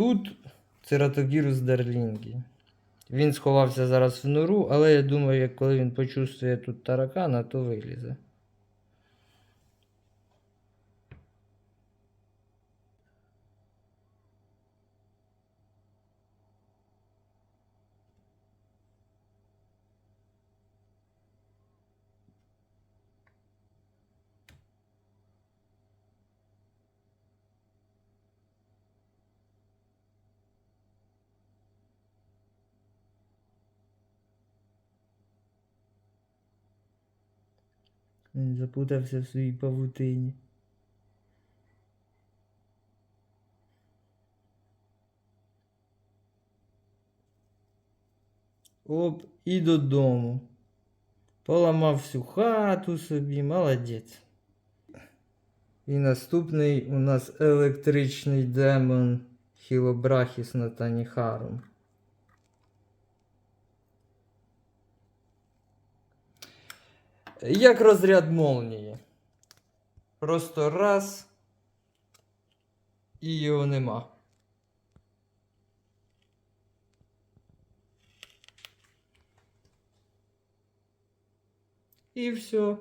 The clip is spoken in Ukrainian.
Тут Цератогірус дарлінгі. Він сховався зараз в нору, але я думаю, як коли він почувствує тут таракана, то вилізе. Він запутався в своїй павутині. Оп, і додому. Поламав всю хату собі, молодець. І наступний у нас електричний демон Хілобрахіс Натаніхарум. Як розряд молнії. Просто раз і його нема. І все.